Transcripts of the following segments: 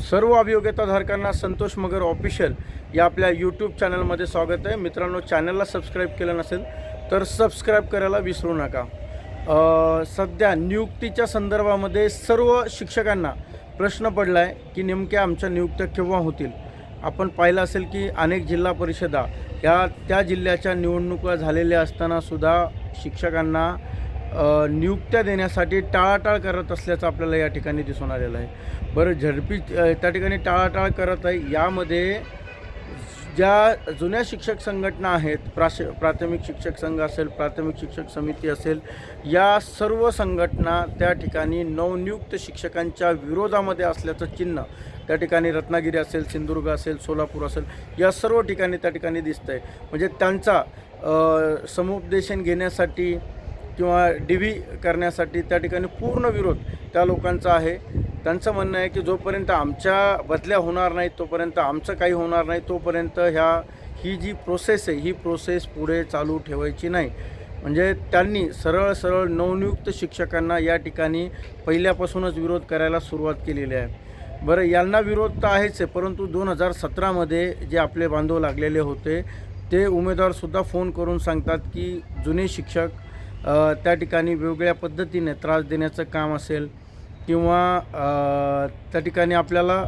सर्व अभियोग्यताधारकांना संतोष मगर ऑफिशियल या आपल्या यूट्यूब चॅनलमध्ये स्वागत आहे. मित्रांनो चॅनलला सबस्क्राईब केलं नसेल तर सबस्क्राईब करायला विसरू नका. सध्या नियुक्तीच्या संदर्भामध्ये सर्व शिक्षकांना प्रश्न पडला आहे की नेमक्या आमच्या नियुक्त्या केव्हा होतील? आपण पाहिलं असेल की अनेक जिल्हा परिषदा या त्या जिल्ह्याच्या निवडणुका झालेल्या असतानासुद्धा शिक्षकांना नियुक्त्या देण्यासाठी टाळाटाळ करत असल्याचं आपल्याला या ठिकाणी दिसून आलेलं आहे. बरं झडपी त्या ठिकाणी टाळाटाळ करत आहे. यामध्ये ज्या जुन्या शिक्षक संघटना आहेत प्राश प्राथमिक शिक्षक संघ असेल प्राथमिक शिक्षक समिती असेल या सर्व संघटना त्या ठिकाणी नवनियुक्त शिक्षकांच्या विरोधामध्ये असल्याचं चिन्ह त्या ठिकाणी रत्नागिरी असेल सिंधुदुर्ग असेल सोलापूर असेल या सर्व ठिकाणी त्या ठिकाणी दिसतं आहे म्हणजे त्यांचा समुपदेशन घेण्यासाठी किंवा डी व्ही करण्यासाठी त्या ठिकाणी पूर्ण विरोध त्या लोकांचा आहे. त्यांचं म्हणणं आहे की जोपर्यंत आमच्या बदल्या होणार नाहीत तोपर्यंत आमचं काही होणार नाही तोपर्यंत ह्या ही जी प्रोसेस आहे ही प्रोसेस पुढे चालू ठेवायची नाही. म्हणजे त्यांनी सरळ सरळ नवनियुक्त शिक्षकांना या ठिकाणी पहिल्यापासूनच विरोध करायला सुरुवात केलेली आहे. बरं यांना विरोध तर आहेच आहे परंतु दोन हजार सतरामध्ये जे आपले बांधव लागलेले होते ते उमेदवारसुद्धा फोन करून सांगतात की जुने शिक्षक त्या ठिकाणी वेगवेगळ्या पद्धतीने त्रास देण्याचं काम असेल किंवा त्या ठिकाणी आपल्याला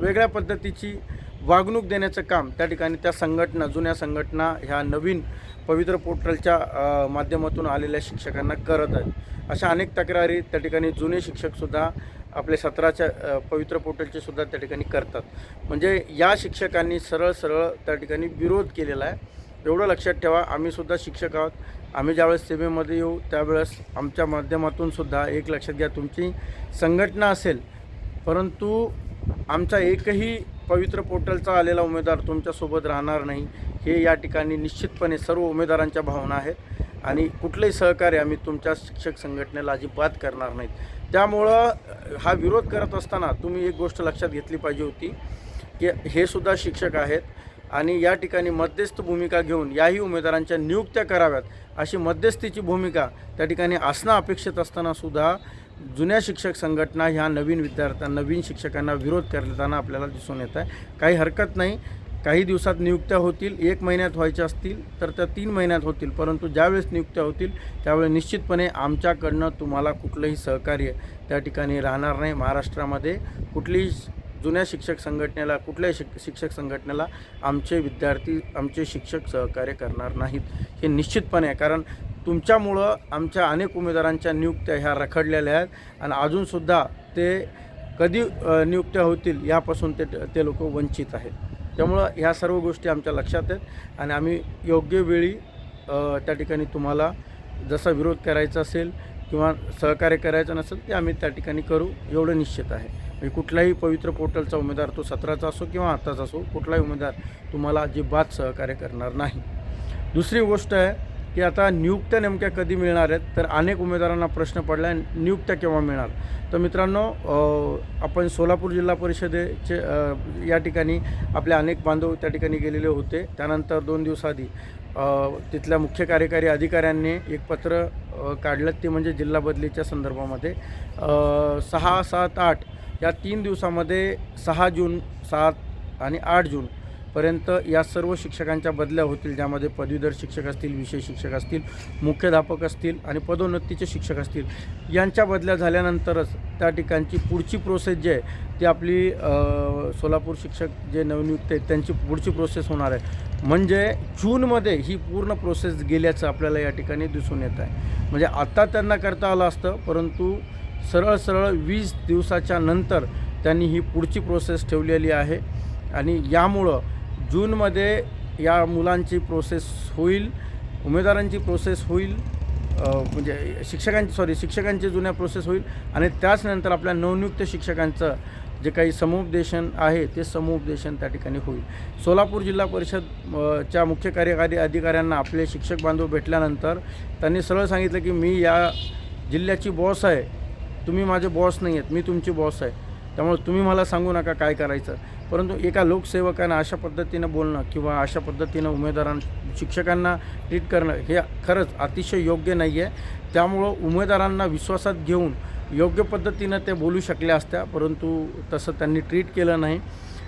वेगळ्या पद्धतीची वागणूक देण्याचं काम त्या ठिकाणी त्या संघटना जुन्या संघटना ह्या नवीन पवित्र पोर्टलच्या माध्यमातून आलेल्या शिक्षकांना करत आहेत. अशा अनेक तक्रारी त्या ठिकाणी जुने शिक्षकसुद्धा आपले सत्राच्या पवित्र पोर्टलचे सुद्धा त्या ठिकाणी करतात. म्हणजे या शिक्षकांनी सरळ सरळ त्या ठिकाणी विरोध केलेला आहे. एवढं लक्षात ठेवा आम्हीसुद्धा शिक्षक आहोत. आम्ही ज्यावेळेस सेवेमध्ये येऊ त्यावेळेस आमच्या माध्यमातून सुद्धा एक लक्षात घ्या तुमची संघटना असेल परंतु आमचा एकही पवित्र पोर्टलचा आलेला उमेदवार तुमच्यासोबत राहणार नाही हे या ठिकाणी निश्चितपणे सर्व उमेदवारांच्या भावना आहेत आणि कुठलंही सहकार्य आम्ही तुमच्या शिक्षक संघटनेला अजिबात करणार नाहीत. त्यामुळं हा विरोध करत असताना तुम्ही एक गोष्ट लक्षात घेतली पाहिजे होती की हे सुद्धा शिक्षक आहेत आणि या ठिकाणी मध्यस्थ भूमिका घेऊन याही उमेदवारांच्या नियुक्त्या कराव्यात अशी मध्यस्थीची भूमिका त्या ठिकाणी असणं अपेक्षित असताना सुद्धा जुन्या शिक्षक संघटना ह्या नवीन विद्यार्थ्यांना नवीन शिक्षकांना विरोध करताना आपल्याला दिसून येत आहे. काही हरकत नाही. काही दिवसात नियुक्त्या होतील. एक महिन्यात व्हायच्या असतील तर त्या तीन महिन्यात होतील. परंतु ज्यावेळेस नियुक्त्या होतील त्यावेळेस निश्चितपणे आमच्याकडनं तुम्हाला कुठलंही सहकार्य त्या ठिकाणी राहणार नाही. महाराष्ट्रामध्ये कुठलीही जुन्या शिक्षक संघटनेला कुठल्याही शिक शिक्षक संघटनेला आमचे विद्यार्थी आमचे शिक्षक सहकार्य करणार नाहीत. हे निश्चितपणे आहे. कारण तुमच्यामुळं आमच्या अनेक उमेदवारांच्या नियुक्त्या ह्या रखडलेल्या आहेत आणि अजूनसुद्धा ते कधी नियुक्त्या होतील यापासून ते ते लोक वंचित आहेत. त्यामुळं ह्या सर्व गोष्टी आमच्या लक्षात आहेत आणि आम्ही योग्य वेळी त्या ठिकाणी तुम्हाला जसा विरोध करायचा असेल किंवा सहकार्य करायचं नसेल ते आम्ही त्या ठिकाणी करू. एवढं निश्चित आहे. म्हणजे कुठलाही पवित्र पोर्टलचा उमेदवार तो सतराचा असो किंवा आत्ताचा असो कुठलाही उमेदवार तुम्हाला अजिबात सहकार्य करणार नाही. दुसरी गोष्ट आहे की आता नियुक्त्या नेमक्या कधी मिळणार आहेत तर अनेक उमेदवारांना प्रश्न पडला आहे नियुक्त्या केव्हा मिळणार? तर मित्रांनो आपण सोलापूर जिल्हा परिषदेचे या ठिकाणी आपले अनेक बांधव त्या ठिकाणी गेलेले होते. त्यानंतर दोन दिवसाआधी तिथल्या मुख्य कार्यकारी अधिकाऱ्यांनी एक पत्र काढलं ते म्हणजे जिल्हा बदलीच्या संदर्भामध्ये. सहा सात आठ या तीन दिवसामध्ये सहा जून सात आणि आठ जून पर्यंत या सर्व शिक्षकांच्या बदल्या होतील ज्यामध्ये पदवीधर शिक्षक असतील विषय शिक्षक असतील मुख्याध्यापक असतील आणि पदोन्नतीचे शिक्षक असतील. यांच्या बदल्या झाल्यानंतरच त्या ठिकाणची पुढची प्रोसेस जी आहे ती आपली सोलापूर शिक्षक जे नवनियुक्त आहेत त्यांची पुढची प्रोसेस होणार आहे. म्हणजे जूनमध्ये ही पूर्ण प्रोसेस गेल्याचं आपल्याला या ठिकाणी दिसून येत आहे. म्हणजे आत्ता त्यांना करता आलं असतं परंतु सरळ सरळ वीस दिवसाच्या नंतर त्यांनी ही पुढची प्रोसेस ठेवलेली आहे. आणि यामुळं जूनमध्ये या मुलांची प्रोसेस होईल उमेदवारांची प्रोसेस होईल म्हणजे शिक्षकांची सॉरी शिक्षकांची जुन्या प्रोसेस होईल. आणि त्याचनंतर आपल्या नवनियुक्त शिक्षकांचं जे काही समुपदेशन आहे ते समुपदेशन त्या ठिकाणी होईल. सोलापूर जिल्हा परिषद च्या मुख्य कार्यकारी अधिकाऱ्यांना आपले शिक्षक बांधव भेटल्यानंतर त्यांनी सरळ सांगितलं की मी या जिल्ह्याची बॉस आहे. तुम्ही माझे बॉस नाही आहेत मी तुमची बॉस आहे. त्यामुळे तुम्ही मला सांगू नका काय करायचं. परंतु एका लोकसेवकानं अशा पद्धतीनं बोलणं किंवा अशा पद्धतीनं उमेदवारां शिक्षकांना ट्रीट करणं हे खरंच अतिशय योग्य नाही आहे त्यामुळं उमेदवारांना विश्वासात घेऊन योग्य पद्धतीनं ते बोलू शकल्या असत्या परंतु तसं त्यांनी ट्रीट केलं नाही.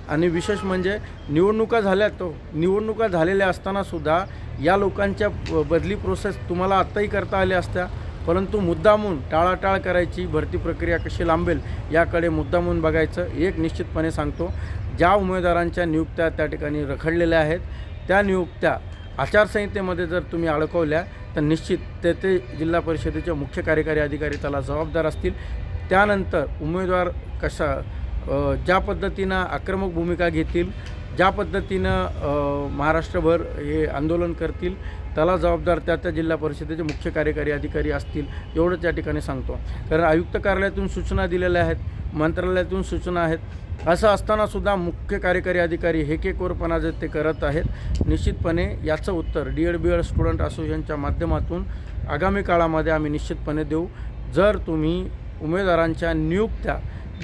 आणि विशेष म्हणजे निवडणुका झाल्या तो निवडणुका झालेल्या असतानासुद्धा या लोकांच्या ब- बदली प्रोसेस तुम्हाला आत्ताही करता आल्या असत्या. परंतु मुद्दामून टाळाटाळ करायची भरती प्रक्रिया कशी लांबेल याकडे मुद्दामून बघायचं एक निश्चितपणे सांगतो. ज्या उमेदवारांच्या नियुक्त्या त्या ठिकाणी रखडलेल्या आहेत त्या नियुक्त्या आचारसंहितेमध्ये जर तुम्ही अडकवल्या तर निश्चित ते ते जिल्हा परिषदेचे मुख्य कार्यकारी अधिकारी त्याला जबाबदार असतील. त्यानंतर उमेदवार कशा ज्या पद्धतीनं आक्रमक भूमिका घेतील ज्या पद्धतीनं महाराष्ट्रभर हे आंदोलन करतील त्याला जबाबदार त्या त्या जिल्हा परिषदेचे मुख्य कार्यकारी अधिकारी असतील एवढंच या ठिकाणी सांगतो. कारण आयुक्त कार्यालयातून सूचना दिलेल्या आहेत मंत्रालयातून सूचना आहेत. असं असतानासुद्धा मुख्य कार्यकारी अधिकारी हेकेकोरपणा जे ते करत आहेत निश्चितपणे याचं उत्तर D Ed B Ed student असोसिएशनच्या माध्यमातून आगामी काळामध्ये आम्ही निश्चितपणे देऊ. जर तुम्ही उमेदवारांच्या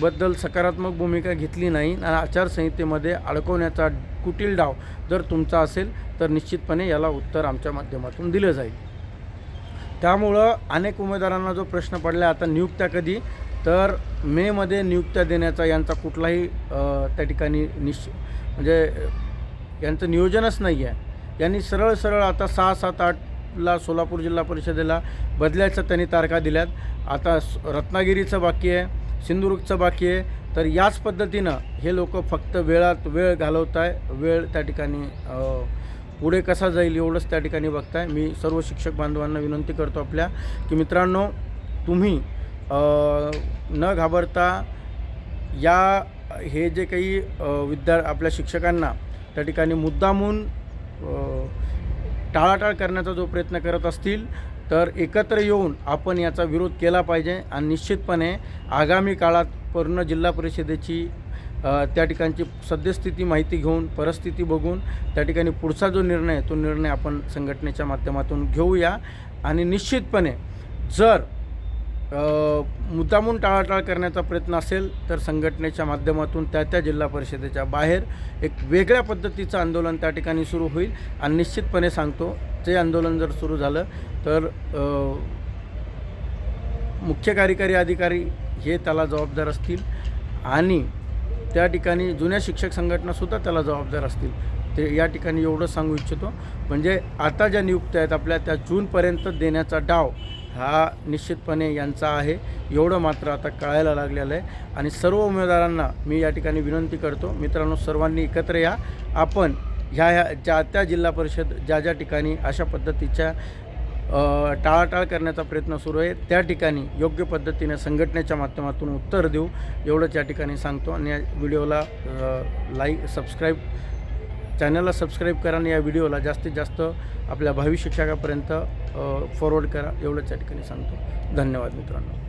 बद्दल सकारात्मक भूमिका घेतली नाही. आणि आचारसंहितेमध्ये अडकवण्याचा कुटील डाव जर तुमचा असेल तर निश्चितपणे याला उत्तर आमच्या माध्यमातून दिलं जाईल. त्यामुळं अनेक उमेदवारांना जो प्रश्न पडला आता नियुक्त्या कधी तर मेमध्ये नियुक्त्या देण्याचा यांचा कुठलाही त्या ठिकाणी निश म्हणजे यांचं नियोजनच नाही आहे. यांनी सरळ सरळ आता सहा सात आठला सोलापूर जिल्हा परिषदेला बदलायचं त्यांनी तारखा दिल्यात. आता रत्नागिरीचं बाकी आहे. सिंधुदुर्गचं बाकी आहे. तर याच पद्धतीनं हे लोक फक्त वेळात वेळ घालवत आहे वेळ त्या ठिकाणी पुढे कसा जाईल एवढंच त्या ठिकाणी बघताय. मी सर्व शिक्षक बांधवांना विनंती करतो आपल्या की मित्रांनो तुम्ही न घाबरता या हे जे काही विद्या आपल्या शिक्षकांना त्या ठिकाणी मुद्दामून टाळाटाळ करण्याचा जो प्रयत्न करत असतील तर एकत्र येऊन आपण याचा विरोध केला पाहिजे आणि निश्चितपणे आगामी काळात पूर्ण जिल्हा परिषदेची त्या ठिकाणची सद्यस्थिती माहिती घेऊन परिस्थिती बघून त्या ठिकाणी पुढचा जो निर्णय आहे, तो निर्णय आपण संघटनेच्या माध्यमातून घेऊया. आणि निश्चितपणे जर मुद्दामून टाळाटाळ करण्याचा प्रयत्न असेल तर संघटनेच्या माध्यमातून त्या त्या जिल्हा परिषदेच्या बाहेर एक वेगळ्या पद्धतीचं आंदोलन त्या ठिकाणी सुरू होईल. आणि निश्चितपणे सांगतो ते आंदोलन जर सुरू झालं तर मुख्य कार्यकारी अधिकारी हे त्याला जबाबदार असतील आणि त्या ठिकाणी जुन्या शिक्षक संघटनासुद्धा त्याला जबाबदार असतील. ते या ठिकाणी एवढं सांगू इच्छितो. म्हणजे आता ज्या नियुक्त्या आहेत आपल्या त्या जूनपर्यंत देण्याचा डाव हा निश्चितपणे यांचा आहे. एवढं मात्र आता कळायला लागलेलं आहे. आणि सर्व उमेदवारांना मी या ठिकाणी विनंती करतो मित्रांनो सर्वांनी एकत्र या. आपण ह्या ह्या ज्या त्या जिल्हा परिषद ज्या ज्या ठिकाणी अशा पद्धतीच्या टाळाटाळ करण्याचा प्रयत्न सुरू आहे त्या ठिकाणी योग्य पद्धतीने संघटनेच्या माध्यमातून उत्तर देऊ एवढंच या ठिकाणी सांगतो. आणि या व्हिडिओला लाईक सबस्क्राईब चॅनलला सबस्क्राईब करा आणि या व्हिडिओला जास्तीत जास्त आपल्या भावी शिक्षकापर्यंत फॉरवर्ड करा एवढंच या ठिकाणी सांगतो. धन्यवाद मित्रांनो.